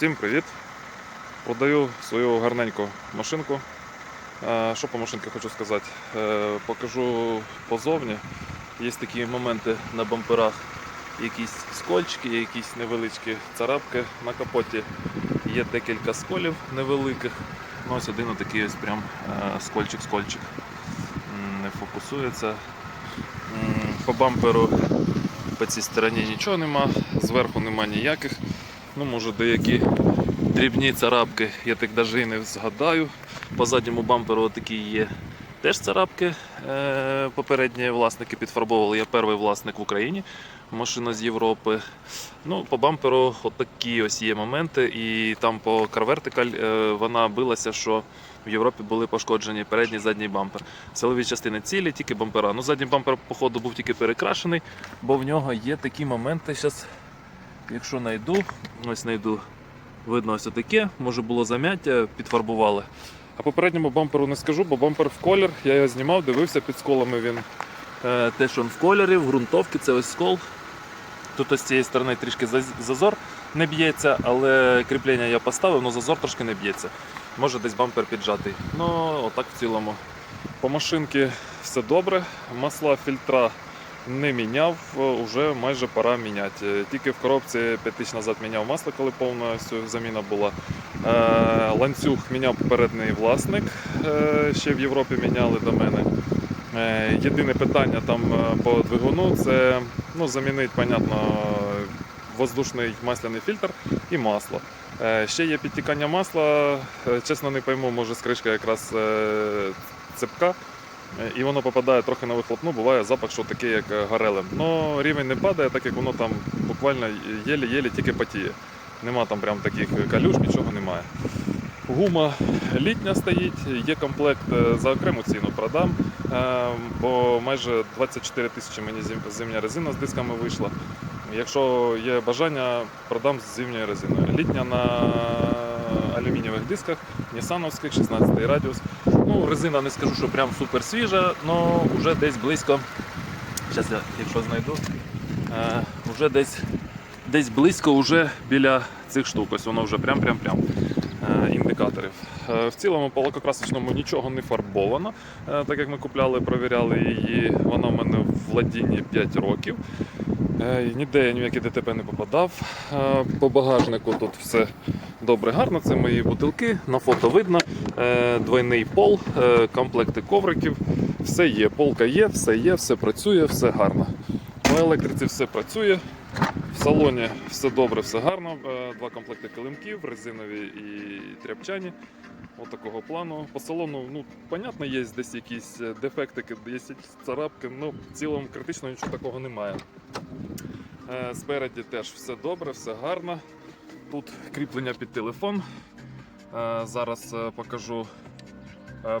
Всім привіт! Продаю свою гарненьку машинку. Е, Що по машинці хочу сказати? Е, Покажу позовні. Є такі моменти на бамперах, якісь скольчики, якісь невеличкі царапки на капоті. Є декілька сколів невеликих. Ну, ось один отакий ось прям е, скольчик-скольчик. Не фокусується. По бамперу по цій стороні нічого нема, зверху нема ніяких. Ну, може, деякі дрібні царапки, я так навіть і не згадаю. По задньому бамперу такі є теж царапки. Е, Попередні власники підфарбовували. Я перший власник в Україні. Машина з Європи. Ну, по бамперу отакі ось є моменти. І там по CarVertical е, вона билася, що в Європі були пошкоджені передній і задній бампер. Силові частини цілі, тільки бампера. Ну, задній бампер, походу, був тільки перекрашений, бо в нього є такі моменти. Зараз, якщо знайду, ось знайду, видно ось таке, може було замяття, підфарбували. А попередньому бамперу не скажу, бо бампер в колір. Я його знімав, дивився під сколами він. Е, теж він в кольорі, в ґрунтовці, це ось скол. Тут ось з цієї сторони трішки зазор не б'ється, але кріплення я поставив, але зазор трошки не б'ється. Може десь бампер піджатий. Ну, отак в цілому. По машинці все добре. Масла фільтра не міняв, вже майже пора міняти. Е, Тільки в коробці 5 тисяч назад міняв масло, коли повністю заміна була. Е, Ланцюг міняв попередній власник, е, ще в Європі міняли до мене. Е, Єдине питання там е, по двигуну це ну, замінити, понятно, воздушний масляний фільтр і масло. Е, Ще є підтікання масла. Е, Чесно, не пойму, може скришка якраз е, цепка. Е, І воно попадає трохи на вихлопну, буває запах, що такий, як е, горелим. Ну, рівень не падає, так як воно там буквально єлі-єлі тільки потіє. Нема там прям таких калюш, нічого немає. Гума літня стоїть, є комплект е, за окрему ціну продам, е, бо майже 24 тисячі мені зимня резина з дисками вийшла. Якщо є бажання, продам з зимньою резиною. Літня на алюмінієвих дисках, нісановських, 16 радіус. Ну, резина не скажу, що прям супер свіжа, але вже десь близько. Зараз я, якщо знайду, е, вже десь, десь близько вже біля цих штук. Ось воно вже прям-прям-прям е, індикаторів. Е, В цілому по лакокрасочному нічого не фарбовано, е, так як ми купляли, провіряли її. Вона в мене в владінні 5 років. Е, Ніде я ніякі ДТП не попадав. Е, По багажнику тут все добре, гарно. Це мої бутилки. На фото видно. Е, Двойний пол, комплекти ковриків. Все є. Полка є, все є, все працює, все гарно. По електриці все працює. В салоні все добре, все гарно. Два комплекти килимків, резинові і тряпчані. От такого плану. По салону, ну, понятно, є десь якісь е, дефектики, є царапки, ну, в цілому критично нічого такого немає. Е, Спереді теж все добре, все гарно. Тут кріплення під телефон. Е, Зараз покажу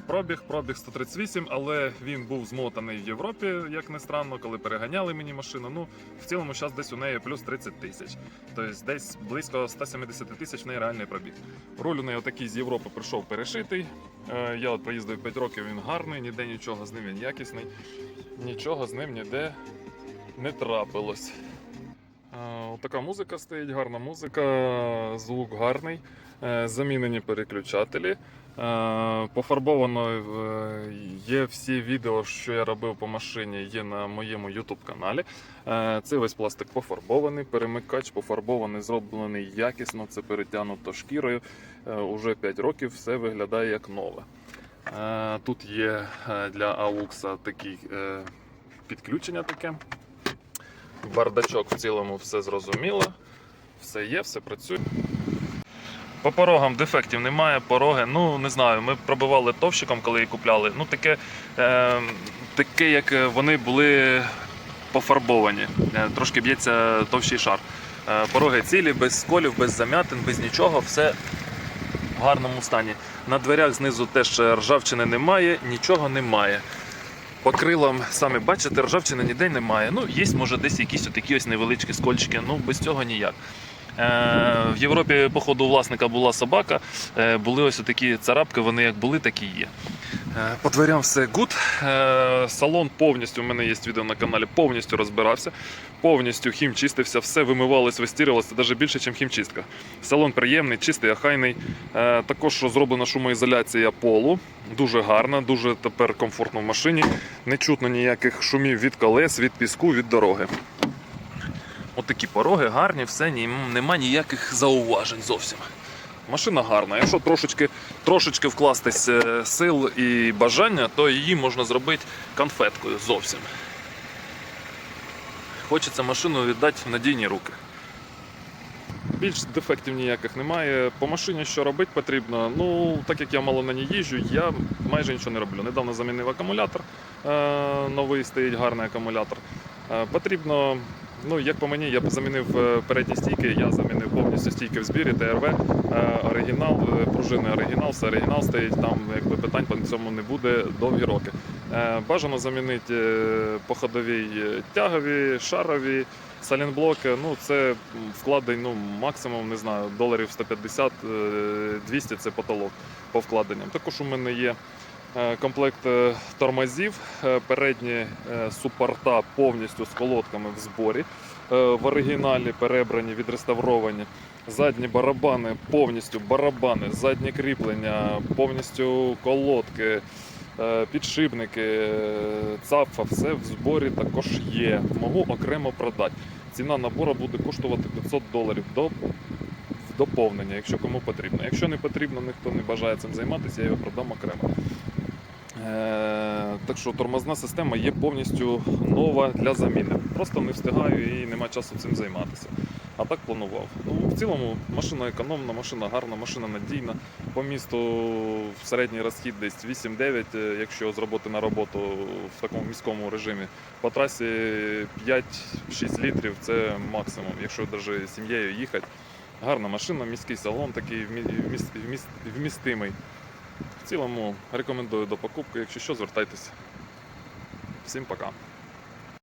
пробіг. Пробіг 138, але він був змотаний в Європі, як не странно, коли переганяли мені машину. Ну, в цілому зараз десь у неї плюс 30 тисяч. Тобто десь близько 170 тисяч в неї реальний пробіг. Руль у неї отакий з Європи прийшов перешитий. Е, Я от проїздив 5 років, він гарний, ніде нічого з ним він якісний. Нічого з ним ніде не трапилось. Е, Така музика стоїть, гарна музика, звук гарний, е, замінені переключателі. Е, Пофарбовано е, є всі відео, що я робив по машині, є на моєму YouTube каналі. Е, Цей весь пластик пофарбований, перемикач пофарбований, зроблений якісно, це перетягнуто шкірою. Уже 5 років все виглядає як нове. Тут є для AUX такі підключення таке. Бардачок в цілому все зрозуміло. Все є, все працює. По порогам дефектів немає, пороги. Ну не знаю. Ми пробивали товщиком, коли її купляли. Ну таке, е, таке як вони були пофарбовані. Е, Трошки б'ється товщий шар. Е, Пороги цілі, без сколів, без замятин, без нічого, все в гарному стані. На дверях знизу теж ржавчини немає, нічого немає. По крилам, самі бачите, ржавчини ніде немає. Ну, є, може, десь якісь такі ось невеличкі скольчики, ну без цього ніяк. Е, в Європі, походу, у власника була собака, е, були ось такі царапки, вони як були, так і є. Е, По дверям все гуд. Салон повністю, у мене є відео на каналі, повністю розбирався. Повністю хім чистився, все вимивалось, вистірювалося, навіть більше, ніж хімчистка. Салон приємний, чистий, охайний. Е, Також зроблена шумоізоляція полу. Дуже гарна, дуже тепер комфортно в машині. Не чутно ніяких шумів від колес, від піску, від дороги. От такі пороги гарні, все, нема ніяких зауважень зовсім. Машина гарна. Якщо трошечки, трошечки вкластись е, сил і бажання, то її можна зробити конфеткою зовсім. Хочеться машину віддати в надійні руки. Більш дефектів ніяких немає. По машині що робити потрібно. Ну, так як я мало на ній їжджу, я майже нічого не роблю. Недавно замінив акумулятор. Е, новий стоїть гарний акумулятор. Е, потрібно, ну як по мені, я замінив е, передні стійки, я замінив повністю стійки в збірі, ТРВ, е, оригінал, е, пружини оригінал, все оригінал стоїть, там якби питань по цьому не буде довгі роки. Бажано замінити походові тягові, шарові. Салінблоки, ну це вкладень ну, максимум, не знаю, доларів 150-200 це потолок по вкладенням. Також у мене є комплект е, тормозів, е, передні е, супорта повністю з колодками в зборі. е, В оригіналі перебрані, відреставровані. Задні барабани, повністю барабани, задні кріплення, повністю колодки, е, підшипники, е, цапфа, все в зборі також є. Можу окремо продати. Ціна набору буде коштувати 500 доларів до доповнення, якщо кому потрібно. Якщо не потрібно, ніхто не бажає цим займатися, я його продам окремо. Е, так що тормозна система є повністю нова для заміни. Просто не встигаю і нема часу цим займатися. А так планував. Ну, в цілому машина економна, машина гарна, машина надійна. По місту в середній розхід десь 8-9, е, якщо з роботи на роботу в такому міському режимі. По трасі 5-6 літрів це максимум, якщо навіть сім'єю їхати. Гарна машина, міський салон, такий вмі- вміст- вміст- вмістимий. Цілому рекомендую до покупки. Якщо що, звертайтеся. Всім пока.